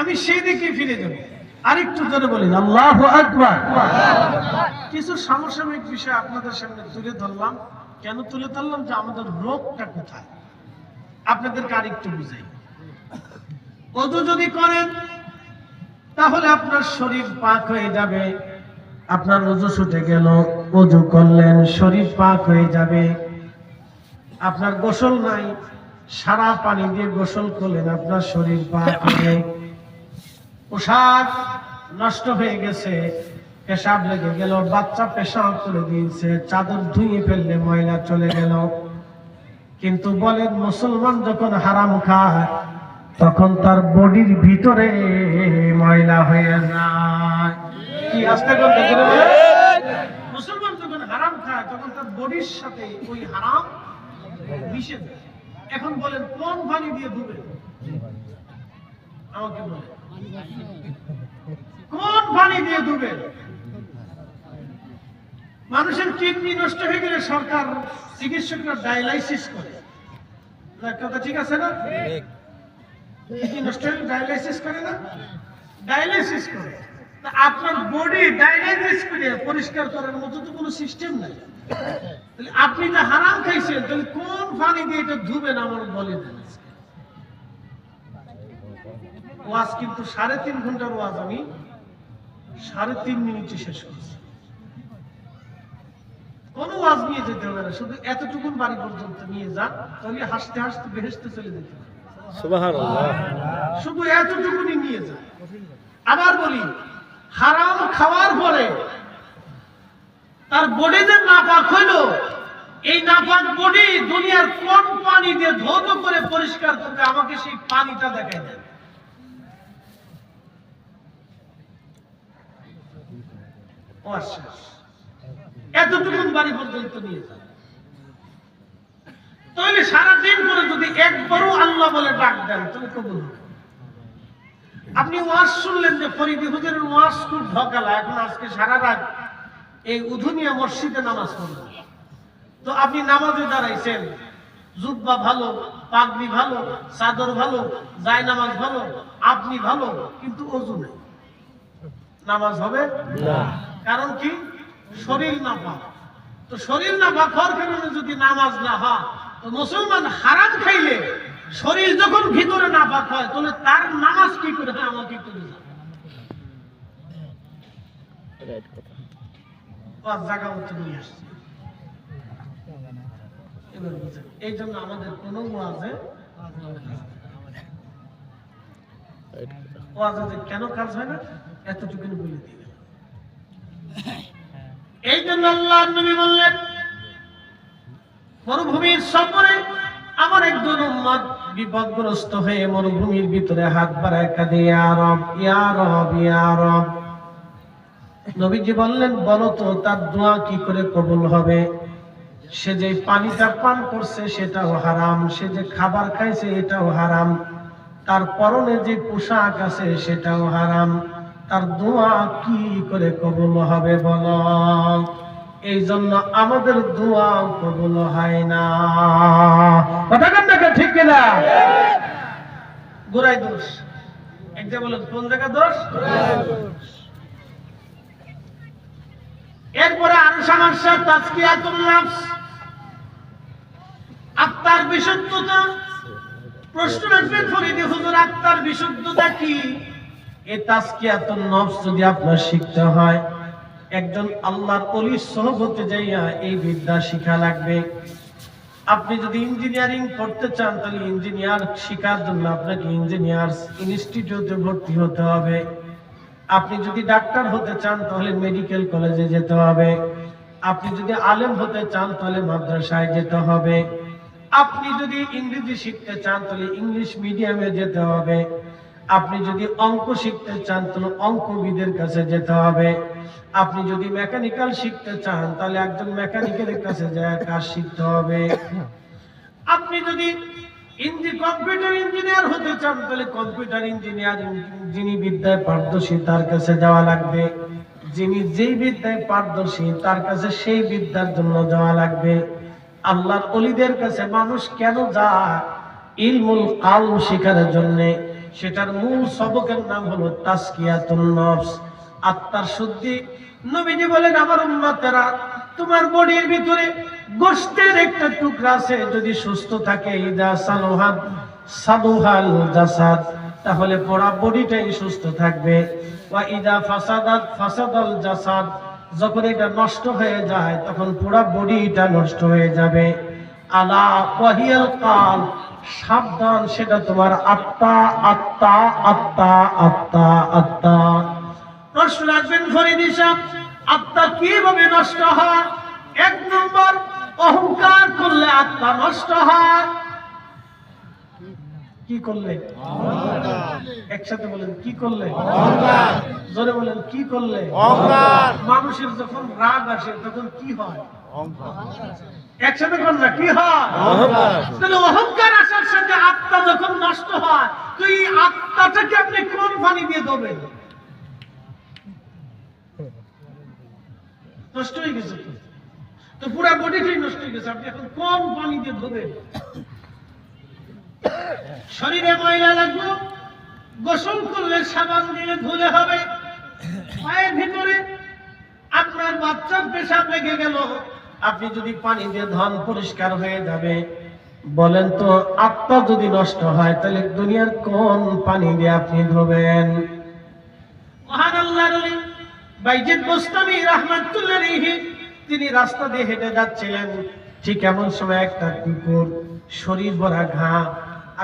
আমি সেই দিকে ফিরে যাব। আরেকটু জোরে বলেন, আল্লাহ কিছু সমসাময়িক বিষয় আপনাদের সামনে তুলে ধরলাম। কেন তুলে ধরলাম? যে আমাদের রোগটা কোথায়? আপনাদেরকে আরেকটু বুঝাই। অজু যদি করেন, তাহলে আপনার শরীর পাক হয়ে যাবে। আপনার অজু ছুটে গেল, অজু করলেন, শরীর পাক হয়ে যাবে। আপনার গোসল নাই, সারা পানি দিয়ে গোসল করলেন, আপনার শরীর পাক হবে পোশাক নষ্ট হয়ে গেছে, পেশাব লেগে গেল, বাচ্চা পেশাব করে দিয়েছে, চাদর ধুয়ে ফেললে ময়লা চলে গেল। কিন্তু বলেন, মুসলমান যখন হারাম খায়, তখন তার বডির ভিতরে ময়লা হয়ে যায়। কি আস্তে মুসলমান যখন হারাম খায়, তখন তার বডির সাথে ওই হারাম এখন বলেন, কোন পানি দিয়ে ধুবে আমাকে বলেন। কোন পানি দিয়ে ধুবে মানুষের কিডনি নষ্ট হয়ে গেলে সরকার চিকিৎসকরা ডায়ালাইসিস করে। কথা ঠিক আছে না? কিডনি নষ্ট হলে ডায়ালাইসিস করে না? ডায়ালাইসিস করে। আপনার বডি ডায়ালাইসিস করে পরিষ্কার করার মতো তো কোনো সিস্টেম নাই। আপনি যে হারাম খাইছেন তাহলে কোন পানি দিয়ে এটা ধুবেন আমার বলে দেন ওয়াজ কিন্তু সাড়ে তিন ঘণ্টার ওয়াজ আমি সাড়ে তিন মিনিটে শেষ করছি। কোনো ওয়াজ নিয়ে যেতে হবে না শুধু এতটুকুন বাড়ি পর্যন্ত নিয়ে যান তাহলে হাসতে হাসতে বেহেসতে চলে যেতে শুধু এতটুকুনি নিয়ে যান। আবার বলি হারাম খাওয়ার পরে তার বডি যে নাপাক হইল এই নাপাক বডি দুনিয়ার কোন পানি দিয়ে ধৌত করে পরিষ্কার করবে আমাকে সেই পানিটা দেখাই দেন। আচ্ছা বাড়ি পর্যন্ত নিয়ে যান তাহলে সারাদিন পরে যদি একবারও আল্লাহ বলে ডাক দেন, তাহলে কবুল আপনি ওয়াজ শুনলেন যে ফরিদি হুজুরের খুব ঢকালা, এখন আজকে সারা রাত এই উধুনিয়া মসজিদে নামাজ পড়বেন তো আপনি নামাজে দাঁড়াইছেন। জুব্বা ভালো, পাগড়ি ভালো, চাদর ভালো জায় নামাজ ভালো, আপনি ভালো, কিন্তু অজু নেই। নামাজ হবে? কারণ কি? শরীর না পাক। তো শরীর না পাক হওয়ার কারণে যদি নামাজ না হয়, তো মুসলমান হারাম খাইলে শরীর যখন ভিতরে না পাক হয়, তাহলে তার নামাজ কি করে হয়? আমাকে বুঝান। জায়গা আমাদের কোন কাজ হয় না? এতটুকু বলে। এই জন্য আল্লাহ নবী বললেন, মরুভূমির সফরে আমার একজন বিপদগ্রস্ত হয়ে মরুভূমির ভিতরে হাত বাড়ায় কাঁদে আরব ইয়ারব ইয়ারব নবীজি বললেন, বলো তো, তার দোয়া কি করে কবুল হবে? সে যে পানিটা পান করছে সেটাও হারাম, সে যে খাবার খাইছে এটাও হারাম, তার পরনে যে পোশাক আছে সেটাও হারাম। তার দোয়া কি করে কবুল হবে বল? এই জন্য আমাদের দোয়া কবুল হয় না। কথা কান্নাকে ঠিক কিনা? গোড়াই দোষ। একটা বলেন, কোন জায়গা দোষ? এরপরে আরও সমস্যা তাজকিয়াতুল নাফস। আত্মার বিশুদ্ধতা। প্রশ্ন রাখবেন ফরিদি হুজুর, আত্মার বিশুদ্ধতা কি? যদি আপনার শিখতে হয়, একজন এই বিদ্যা শিখা লাগবে। আপনি যদি ইঞ্জিনিয়ারিং চান, তাহলে জন্য আপনাকে ইনস্টিটিউটে ভর্তি হতে হবে। আপনি যদি ডাক্তার হতে চান, তাহলে মেডিকেল কলেজে যেতে হবে। আপনি যদি আলেম হতে চান, তাহলে মাদ্রাসায় যেতে হবে। আপনি যদি ইংরেজি শিখতে চান, তাহলে ইংলিশ মিডিয়ামে যেতে হবে। আপনি যদি অঙ্ক শিখতে চান, তাহলে অঙ্কবিদের কাছে যেতে হবে। আপনি যদি মেকানিক্যাল শিখতে চান, তাহলে একজন মেকানিকের কাছে যায় কাজ শিখতে হবে। আপনি যদি ইঞ্জি, কম্পিউটার ইঞ্জিনিয়ার হতে চান, তাহলে কম্পিউটার ইঞ্জিনিয়ার যিনি বিদ্যায় পারদর্শী, তার কাছে যাওয়া লাগবে। যিনি যেই বিদ্যায় পারদর্শী, তার কাছে সেই বিদ্যার জন্য যাওয়া লাগবে। আল্লাহর অলিদের কাছে মানুষ কেন যায়? ইলমুল কাল শেখার জন্য। সেটার মূল সবকের নাম হলো নফস। আত্মার শুদ্ধি। নবীজি বলেন, আমার উম্মতেরা, তোমার বডির ভিতরে গোশতের একটা টুকরা আছে, যদি সুস্থ থাকে, ইদা সালুহাল জাসাদ, তাহলে পুরা বডিটাই সুস্থ থাকবে। ওয়া ইদা ফাসাদাত ফাসাদাল জাসাদ, যখন এটা নষ্ট হয়ে যায়, তখন পুরা বডিটা নষ্ট হয়ে যাবে। আলা ওয়াহিয়াল কাল সাবধান সেটা তোমার আত্মা আত্মা আত্মা আত্মা আত্মা। প্রশ্ন রাখবেন ফরিদ সাহেব আত্মা কীভাবে নষ্ট হয়? এক নম্বর অহংকার করলে আত্মা নষ্ট হয়। কি করলে? একসাথে বলেন কি করলে? জোরে বলেন কি করলে? অহংকার। মানুষের যখন রাগ আসে তখন কি হয়? একসাথে না কি হয়? অহংকার। তাহলে অহংকার আসার সাথে আত্মা যখন নষ্ট হয়, তো এই আত্মাটাকে আপনি কোন পানি দিয়ে ধোবেন নষ্ট হয়ে গেছে। তো। পুরা বডিটাই নষ্ট হয়ে গেছে। আপনি এখন কোন পানি দিয়ে ধোবেন শরীরে ময়লা লাগল গোসল করলে সাবান দিয়ে ধুলে হবে, পায়ের ভিতরে আপনার বাচ্চার পেশাব লেগে গেল। আপনি যদি পানি দিয়ে ধন পরিষ্কার হয়ে যাবে বলেন তো আত্মা যদি নষ্ট হয় তাহলে দুনিয়ার কোন পানি দিয়ে আপনি ধোবেন? মহান আল্লাহর ওলি বাইজিদ গোস্তামি রাহমাতুল্লাহ তিনি রাস্তা দিয়ে হেঁটে যাচ্ছিলেন। ঠিক এমন সময় একটা কুকুর শরীর ভরা ঘা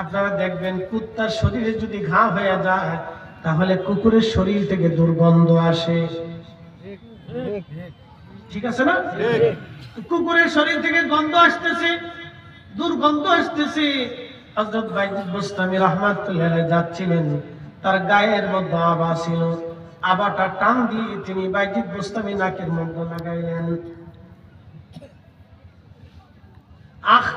আপনারা দেখবেন কুত্তার শরীরে যদি ঘা হয়ে যায় তাহলে কুকুরের শরীর থেকে দুর্গন্ধ আসে। ঠিক আছে না? কুকুরের শরীর থেকে গন্ধ আসতেছে। দুর্গন্ধ আসতেছে। হযরত বাইজিদ গোস্তামি রাহমাতুল্লাহ যাচ্ছিলেন। তার গায়ের মধ্যে আবা ছিল। আবাটা টান দিয়ে তিনি বাইজিদ গোস্তামি নাকের মধ্যে লাগাইলেন। আহ!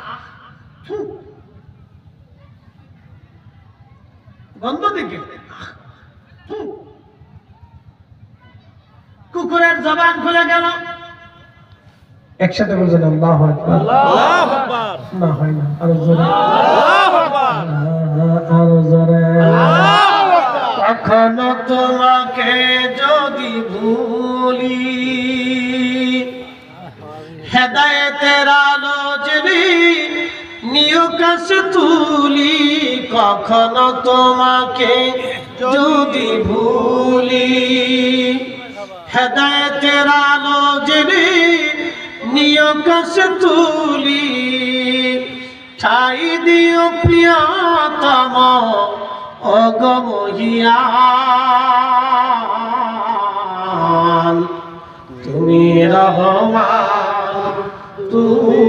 গন্ধ দিকে কুকুরের জবান খুলে গেল। একসাথে বলছেন আল্লাহ না হয় না আরও জোরে। আরও জোরে। কখনো তোমাকে যদি ভুলি হেদায়েতের আলো যদি নিয় তুলি কখনো তোমাকে যদি ভুলি হেদায়েতের আলো যদি নিয় কাছে তুলি, ঠাই দিও প্রিয়তম অগমহিয়ান তুমি রহমান, তুমি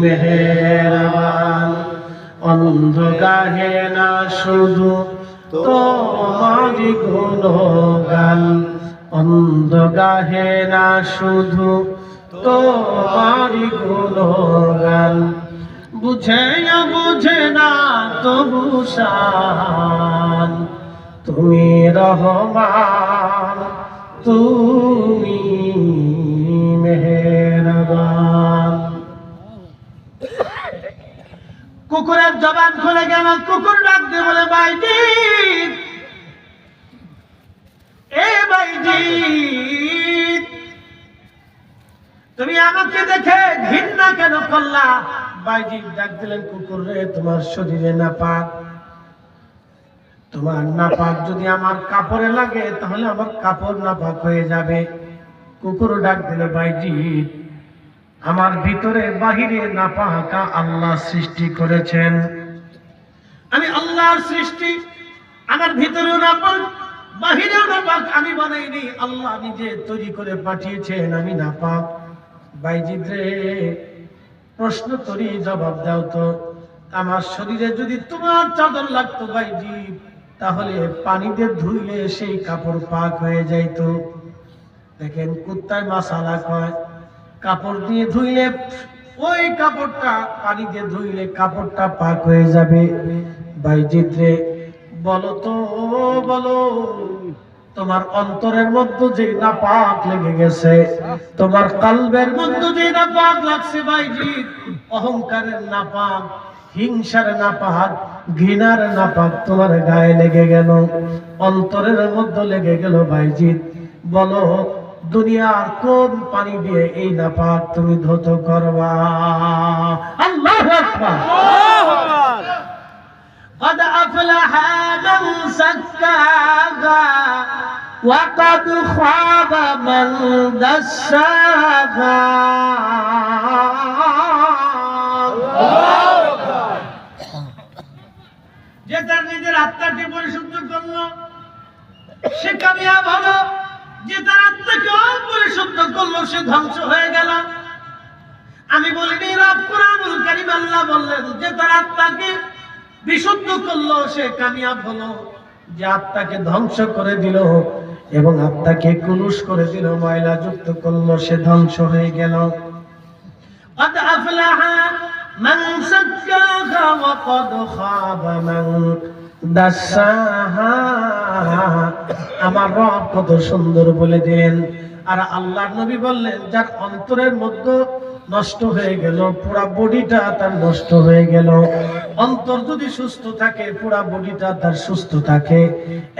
মেহেরবান। অন্ধ গাহে না শুধু তোমারি গুণগান অন্ধ গাহে না শুধু তোমারি গুণগান। বুঝে বুঝে না, তবু শান। তুমি রহমান, তুমি মেহেরবান। কুকুরের জবান খুলে গেল, কুকুর ডাক দিয়ে বলে বাইজি এ বাইজি আমাকে দেখে ঘৃণা কেন করলা? বাইজি ডাক দিলেন, কুকুর রে, তোমার শরীরে না পাক তোমার নাপাক যদি আমার কাপড়ে লাগে, তাহলে আমার কাপড় নাপাক হয়ে যাবে। কুকুর ডাক দিলে বাইজি আমার ভিতরে বাহিরে নাপাকা আল্লাহ সৃষ্টি করেছেন। আমি আল্লাহর সৃষ্টি, আমার ভিতরেও নাপাক, বাহিরেও নাপাক, আমি বানাইনি। আল্লাহ নিজে তৈরি করে পাঠিয়েছেন, আমি নাপাক। প্রশ্ন করি, জবাব দাও তো। আমার শরীরে যদি তোমার চাদর লাগতো বাইজি তাহলে পানিতে ধুইলে সেই কাপড় পাক হয়ে যাইতো। দেখেন কুত্তায় মাসালা কয়, কাপড় দিয়ে ধুইলে ওই কাপড়টা পানি দিয়ে ধুইলে কাপড়টা পাক হয়ে যাবে। বাইজিৎ রে বলো তো, বলো। তোমার অন্তরের মধ্যে যে না পাক লেগে গেছে, তোমার কালবের মধ্যে যে না পাক লাগছে বাইজিৎ অহংকারের না পাক হিংসার না পাক ঘৃণার নাপাক তোমার গায়ে লেগে গেল, অন্তরের মধ্যে লেগে গেল ভাইজিৎ বলো, দুনিয়ার কোন পানি দিয়ে এই নাপাক তুমি ধৌত করবা? আল্লাহু আকবার। قد أفلح من زكاها وقد خاب من دساها যে তার নিজের আত্মাকে পরিশুদ্ধ করলো সে কামিয়াব হলো যে তার আত্মাকে অপরিশুদ্ধ করলো সে ধ্বংস হয়ে গেল আমি বলিনি রব কোরআনুল কারীম আল্লাহ বললেন যে তার আত্মাকে বিশুদ্ধ করলো সে কামিয়াব হলো যে আত্মাকে ধ্বংস করে দিল এবং আত্মাকে কুলুষ করে দিল ময়লা যুক্ত করলো সে ধ্বংস হয়ে গেল قد أفلح من زكاها وقد خاب من দাসাহা আমার রব কত সুন্দর বলে দিলেন আর আল্লাহর নবী বললেন যার অন্তরের মধ্যে নষ্ট হয়ে গেল পুরা বডিটা তার নষ্ট হয়ে গেল। অন্তর যদি সুস্থ থাকে পুরা বডিটা তার সুস্থ থাকে।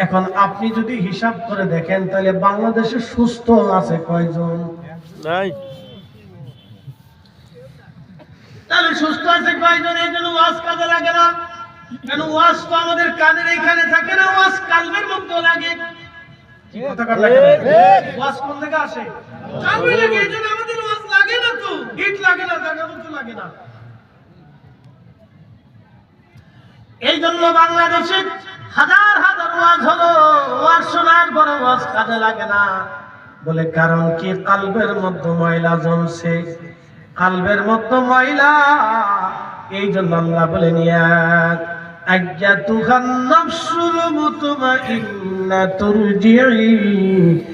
এখন আপনি যদি হিসাব করে দেখেন তাহলে বাংলাদেশে সুস্থ আছে কয়জন? নাই। তাহলে সুস্থ আছে কয়জন? এই জন্য ওয়াজ কাজে লাগে না। কেন ওয়াজ তো আমাদের কানের এখানে থাকে না ওয়াজ কালবের মধ্যে লাগে। কি কথা কার লাগে ওয়াজ কোন থেকে আসে? কালবে লাগে এই জন্য লাগে না তো? হিট লাগে না, জায়গা মতো লাগে না। এই জন্য বাংলাদেশে হাজার হাজার ওয়াজ হলো, ওয়াজ শোনার পরে ওয়াজ কাজে লাগে না। বলে কারণ কি? কালবের মধ্যে ময়লা জমছে। কালবের মধ্যে ময়লা এই জন্য আল্লাহ বলে নিয়া আজ্জাতুহান নাফসুল মুতমাইন্না তুরজিই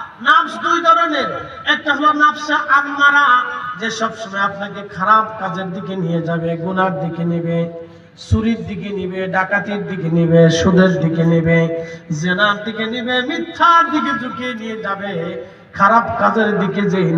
নাফস দুই ধরনের। একটা হলো নাফসা আম্মারা, যে সবসময় আপনাকে খারাপ কাজের দিকে নিয়ে যাবে, গুনার দিকে নেবে, চুরির দিকে নিবে, ডাকাতির দিকে নিবে, সুদের দিকে নিবে, জেনার দিকে নিবে, মিথ্যার দিকে ঝুঁকিয়ে নিয়ে যাবে, খারাপ কাজের দিকে যেই